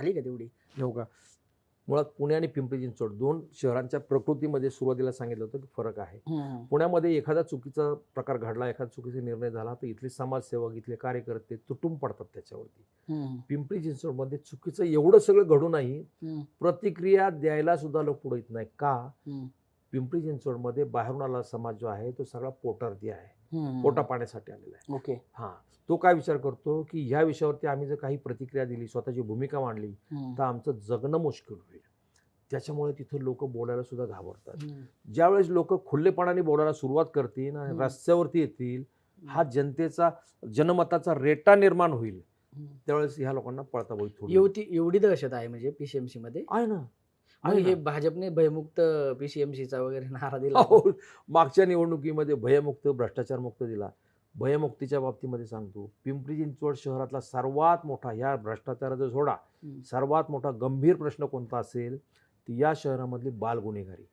झाली का तेवढी? हो का? मुळात पुणे आणि पिंपरी चिंचवड दोन शहरांच्या प्रकृतीमध्ये सुरुवातीला सांगितलं होतं की फरक आहे. पुण्यामध्ये एखादा चुकीचा प्रकार घडला एखादा चुकीचा निर्णय झाला तर इथले समाजसेवक इथले कार्यकर्ते तुटून पडतात त्याच्यावरती. पिंपरी चिंचवडमध्ये चुकीचं एवढं सगळं घडूनही प्रतिक्रिया द्यायला सुद्धा लोक पुढे येत नाही का? पिंपरी चिंचवडमध्ये बाहेरून आला समाज जो आहे तो सगळा पोटार्थी आहे. पोटा पाण्यासाठी आलेला आहे. ओके. हा. तो काय विचार करतो की ह्या विषयावरती आम्ही जर काही प्रतिक्रिया दिली स्वतःची भूमिका मांडली तर आमचं जगणं मुश्किल होईल. त्याच्यामुळे तिथं लोक बोलायला सुद्धा घाबरतात. ज्यावेळेस लोक खुल्लेपणाने बोलायला सुरुवात करतील आणि. रस्त्यावरती येतील हा जनतेचा जनमताचा रेटा निर्माण होईल. त्यावेळेस ह्या लोकांना पळता होईल थोडी एवढी एवढी दहशत आहे म्हणजे पीसीएमसी मध्ये? आहे ना. मग हे. भाजपने भयमुक्त पीसीएमसीचा वगैरे नारा दिला हो, मागच्या निवडणुकीमध्ये भयमुक्त भ्रष्टाचारमुक्त दिला भयमुक्तीच्या बाबतीमध्ये सांगतो पिंपरी चिंचवड शहरातला सर्वात मोठा ह्या भ्रष्टाचाराचा सोडा. सर्वात मोठा गंभीर प्रश्न कोणता असेल तर या शहरामधली बाल गुन्हेगारी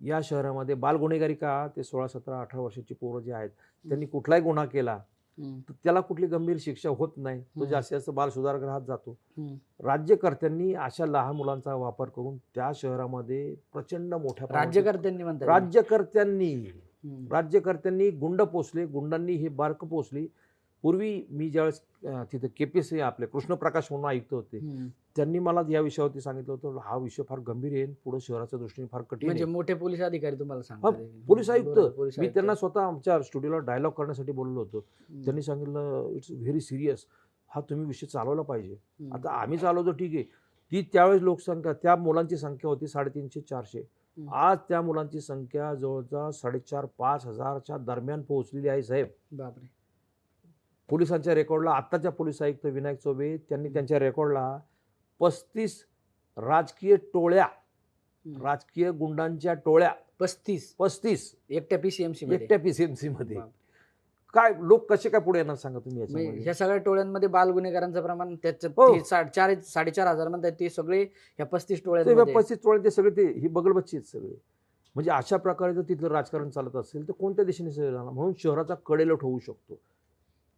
या शहरामध्ये बाल गुन्हेगारी का ते सोळा सतरा अठरा वर्षाची पोरं जे आहेत त्यांनी कुठलाही गुन्हा केला. तर त्याला कुठली गंभीर शिक्षा होत नाही तो. जास्तीत जास्त बाल सुधारगृहात जातो. राज्यकर्त्यांनी अशा लहान मुलांचा वापर करून त्या शहरामध्ये प्रचंड मोठ्या राज्यकर्त्यांनी म्हणतात राज्यकर्त्यांनी. राज्यकर्त्यांनी गुंड पोचले गुंडांनी हे बारक पोचली पूर्वी मी ज्यावेळेस तिथे के पी सी आपले कृष्णप्रकाश म्हणून आयुक्त होते. त्यांनी मला या विषयावरती सांगितलं होतं हा विषय फार गंभीर आहे पुढे शहराच्या दृष्टीने फार कठीण म्हणजे मोठे पोलीस अधिकारी तुम्हाला सांगतात हे. पोलीस आयुक्त मी. त्यांना स्वतः आमच्या स्टुडिओला डायलॉग करण्यासाठी बोललो होतो. त्यांनी सांगितलं इट्स व्हेरी सिरियस हा तुम्ही विषय चालवला पाहिजे. आता आम्ही चालवतो ठीक आहे ती त्यावेळेस लोकसंख्या त्या मुलांची संख्या होती साडेतीनशे चारशे. आज त्या मुलांची संख्या जवळजवळ साडेचार पाच हजारच्या दरम्यान पोहोचलेली आहे साहेब बापरे पोलिसांच्या रेकॉर्डला आत्ताच्या पोलीस आयुक्त विनायक चौबे त्यांनी त्यांच्या रेकॉर्डला पस्तीस राजकीय टोळ्या. राजकीय गुंडांच्या टोळ्या. पस्तीस. पस्तीस. एकट्या पीसीएमसी एकट्या पीसीएमसी मध्ये. काय लोक कसे काय पुढे येणार सांगा तुम्ही म्हणजे ह्या सगळ्या टोळ्यांमध्ये बाल गुन्हेगारांचं प्रमाण त्याच्यात हो. चार साडेचार हजार म्हणतात ते सगळे ह्या पस्तीस टोळ्यांमध्ये. पस्तीस टोळे ते सगळे ते ही बगलबच्ची आहेत सगळे. म्हणजे अशा प्रकारे जर तिथलं राजकारण चालत असेल तर कोणत्या दिशेने म्हणून शहराचा कडेलोट होऊ शकतो.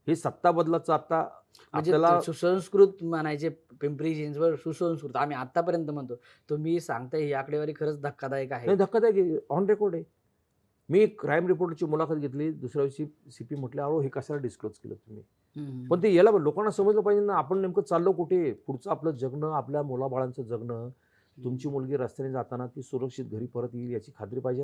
हे सत्ता बदलाचं आता? म्हणजे आपल्याला सुसंस्कृत म्हणायचे पिंपरी चिंचवड सुसंस्कृत. आम्ही आतापर्यंत म्हणतो तुम्ही सांगताय ही आकडेवारी खरंच धक्कादायक आहे. धक्कादायक ऑन रेकॉर्ड आहे. मी क्राईम रिपोर्टरची मुलाखत घेतली दुसऱ्या दिवशी सी पी म्हटलं अहो हे कशाला डिस्क्लोज केलं तुम्ही. पण ते याला लोकांना समजलं पाहिजे ना आपण नेमकं चाललो कुठे? पुढचं आपलं जगणं आपल्या मुलाबाळांचं जगणं तुमची मुलगी रस्त्याने जाताना ती सुरक्षित घरी परत येईल याची खात्री पाहिजे.